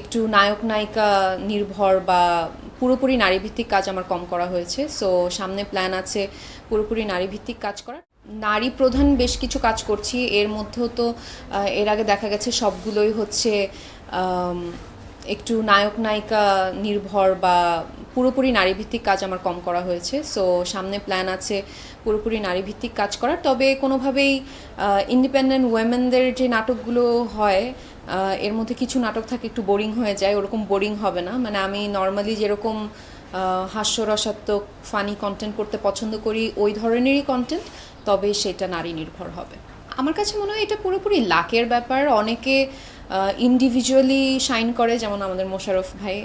একটু নায়ক নায়িকা নির্ভর বা পুরোপুরি নারীভিত্তিক কাজ আমার কম করা হয়েছে। সো সামনে প্ল্যান আছে পুরোপুরি নারীভিত্তিক কাজ করার। নারী প্রধান বেশ কিছু কাজ করছি। এর মধ্যেও তো এর আগে দেখা গেছে সবগুলোই হচ্ছে একটু নায়ক নায়িকা নির্ভর বা পুরোপুরি নারীভিত্তিক কাজ আমার কম করা হয়েছে। সো সামনে প্ল্যান আছে পুরোপুরি নারীভিত্তিক কাজ করার। তবে কোনোভাবেই ইন্ডিপেন্ডেন্ট ওয়েমেনদের যে নাটকগুলো হয় এর মধ্যে কিছু নাটক থাকে একটু বোরিং হয়ে যায়, ওরকম বোরিং হবে না। মানে আমি নর্মালি যেরকম হাস্যরসাত্মক ফানি কন্টেন্ট করতে পছন্দ করি, ওই ধরনেরই কন্টেন্ট তবে সেটা নারী নির্ভর হবে। আমার কাছে মনে হয় এটা পুরোপুরি লাকের ব্যাপার। অনেকে ইন্ডিভিজুয়ালি শাইন করে, যেমন আমাদের মোশারফ ভাই।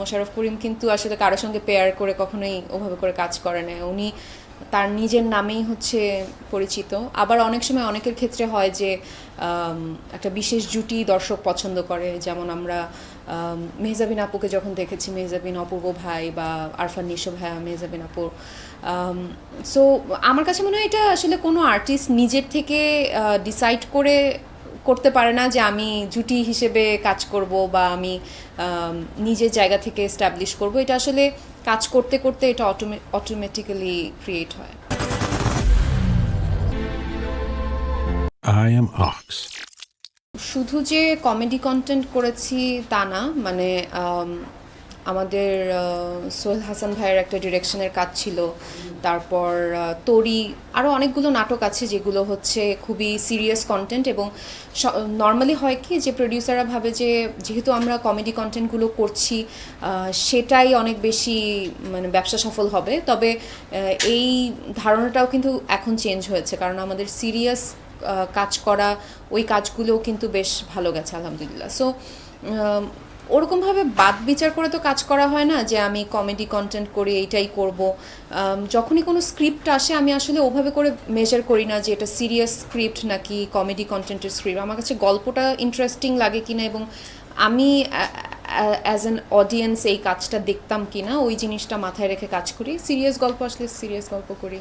মোশারফ করিম কিন্তু আসলে কারোর সঙ্গে পেয়ার করে কখনোই ওভাবে করে কাজ করে না। উনি তার নিজের নামেই হচ্ছে পরিচিত। আবার অনেক সময় অনেকের ক্ষেত্রে হয় যে একটা বিশেষ জুটি দর্শক পছন্দ করে। যেমন আমরা মেহজাবিন আপুকে যখন দেখেছি, মেহজাবিন অপূর্ব ভাই বা আরফান নিশো ভাইয়া, মেহজাবিন আপু। সো আমার কাছে মনে হয় এটা আসলে কোনো আর্টিস্ট নিজের থেকে ডিসাইড করে করতে পারে না যে আমি জুটি হিসেবে কাজ করব বা আমি নিজের জায়গা থেকে এস্টাবলিশ করব। এটা আসলে কাজ করতে করতে এটা অটোমেটিক্যালি ক্রিয়েট হয়। আই এম অক্স শুধু যে কমেডি কন্টেন্ট করেছি তা না মানে আমাদের সোহেল হাসান ভাইয়ের একটা ডিরেকশনের কাজ ছিল। তারপর তরি আরও অনেকগুলো নাটক আছে যেগুলো হচ্ছে খুবই সিরিয়াস কন্টেন্ট এবং নর্মালি হয় কি যে প্রডিউসাররা ভাবে যে যেহেতু আমরা কমেডি কন্টেন্টগুলো করছি সেটাই অনেক বেশি মানে ব্যবসা সফল হবে। তবে এই ধারণাটাও কিন্তু এখন চেঞ্জ হয়েছে। কারণ আমাদের সিরিয়াস কাজ করা ওই কাজগুলোও কিন্তু বেশ ভালো গেছে, আলহামদুলিল্লাহ। সো ওরকমভাবে বাদ বিচার করে তো কাজ করা হয় না যে আমি কমেডি কন্টেন্ট করি, এইটাই করব। যখনই কোনো স্ক্রিপ্ট আসে, আমি আসলে ওভাবে করে মেজার করি না যে এটা সিরিয়াস স্ক্রিপ্ট নাকি কমেডি কন্টেন্টের স্ক্রিপ্ট আমার কাছে গল্পটা ইন্টারেস্টিং লাগে কিনা এবং আমি অ্যাজ অ্যান অডিয়েন্স এই কাজটা দেখতাম কিনা, ওই জিনিসটা মাথায় রেখে কাজ করি। সিরিয়াস গল্প আসলে সিরিয়াস গল্প করি।